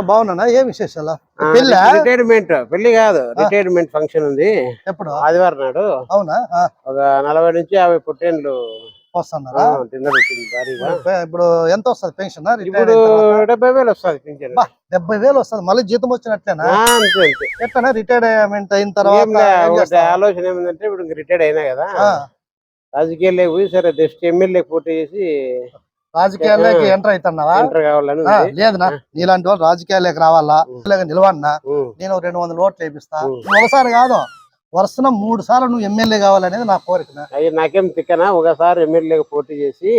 బాగున్నానా? ఏ విశేషాలు? పెళ్ళి? రిటైర్మెంట్ పెళ్ళి కాదు రిటైర్మెంట్ ఫంక్షన్ ఉంది. ఎప్పుడు? ఆదివారం నాడు. అవునా? ఒక నలభై నుంచి యాభై పుట్టేండ్లు. వస్తున్నారా? ఇప్పుడు- ఎంత వస్తుంది పెన్షన్ ఇప్పుడు డెబ్బై వేలు వస్తుంది బా. డెబ్బై వేలు వస్తుంది. మళ్ళీ జీతం వచ్చినట్లేనా? ఎట్లనా రిటైర్మెంట్ అయిన తర్వాత? ఆలోచన ఏమిందంటే ఇప్పుడు రిటైర్డ్ అయినా కదా. ఆ, రాజకీయాల్లో పోయి సరే జస్ట్ ఎమ్మెల్యే పోటీ చేసి రాజకీయాల్లోకి ఎంటర్ అవుతున్నావా. లేదునా నీలాంటి వాళ్ళు రాజకీయాల్లోకి రావాలా? నిలవన్నా. నేను రెండు వందల ఓట్లు వేపిస్తా. ఒకసారి కాదు వరుసన మూడు సార్లు నువ్వు ఎమ్మెల్యే కావాలనేది నా కోరిక అయ్యి నాకేం తిక్కనా? ఒకసారి ఎమ్మెల్యేగా పోటీ చేసి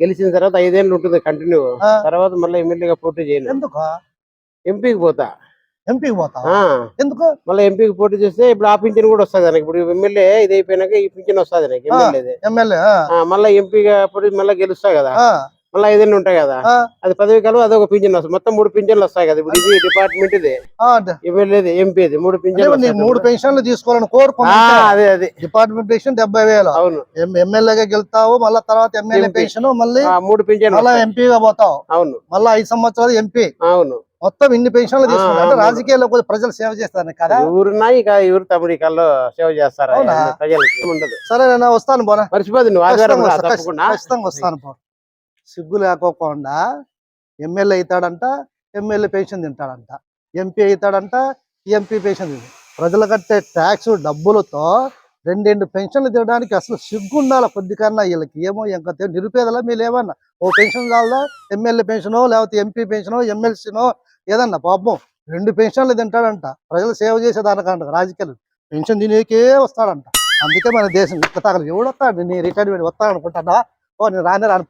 గెలిచిన తర్వాత ఐదేళ్ళు ఉంటుంది కంటిన్యూ. తర్వాత మళ్ళీ ఎమ్మెల్యేగా పోటీ చేయను. ఎందుకు? ఎంపీకి పోతా. ఎంపీకి పోతావా? ఆ, ఎందుకు? మళ్ళీ ఎంపీకి పోటీ చేస్తే ఇప్పుడు ఆ పింఛన్ కూడా వస్తుంది నాకు ఇప్పుడు ఎమ్మెల్యే ఇది అయిపోయినాక ఈ పింఛన్ వస్తుంది నాకు ఎమ్మెల్యే మళ్ళీ ఎంపీగా పోటీ మళ్ళీ గెలుస్తా కదా. మళ్ళీ ఐదేళ్ళు ఉంటాయి కదా. అది పదవి కాలం అదొక పింఛన్ వస్తుంది. మొత్తం మూడు పింఛన్లు వస్తాయి కదా. ఇప్పుడు ఇది డిపార్ట్మెంట్ ఇది. ఎమ్మెల్యేది ఎంపీది మూడు పింఛన్లు నీకు మూడు. పెన్షన్లు తీసుకోవాలని ఆ, కోరుకున్నా అదే అదే. డిపార్ట్మెంట్ పెన్షన్ డెబ్బై వేలు. అవును. ఎమ్మెల్యేగా గెలుతావు మళ్ళా తర్వాత ఎమ్మెల్యే. పెన్షన్ మళ్ళీ ఆ, మూడు పింఛన్లు మళ్ళా. ఎంపీగా పోతావు. అవును. మళ్ళా ఐదు సంవత్సరాలు ఎంపీ అవును. మొత్తం ఇన్ని పెన్షన్లు తీసుకుంటా ఆ, అంటే అవును. రాజకీయాల్లో కొద్దిగా ప్రజలు సేవ చేస్తాను కదా. ఎవరున్నా ఇక ఎవరు కల్లో సేవ చేస్తారా? సరే నేను వస్తాను పోనా మర్చిపోదు నువ్వు ఖచ్చితంగా వస్తాను పో. సిగ్గు లేకోకుండా ఎమ్మెల్యే అవుతాడంట ఎమ్మెల్యే పెన్షన్ తింటాడంట. ఎంపీ అవుతాడంట ఎంపీ పెన్షన్ తింటాడు. ప్రజలు కట్టే ట్యాక్స్ డబ్బులతో రెండెండు పెన్షన్లు తినడానికి అసలు సిగ్గు ఉండాలి కొద్ది కన్నా వీళ్ళకి. ఏమో ఇంకా నిరుపేదలా మీరు ఏమన్నా ఓ పెన్షన్ కావాలా? ఎమ్మెల్యే పెన్షనో లేకపోతే ఎంపీ పెన్షనో ఎమ్మెల్సీనో ఏదన్నా పాపం రెండు పెన్షన్లు తింటాడంట. ప్రజలు సేవ చేసేదానికంట రాజకీయాలు. పెన్షన్ తినేకే వస్తాడంట. అందుకే మన దేశం ఇక్క తగలు ఎవడు వస్తాడు నేను రిటైర్మెంట్ వస్తాను అనుకుంటాడా ఓ నేను రానే రాను.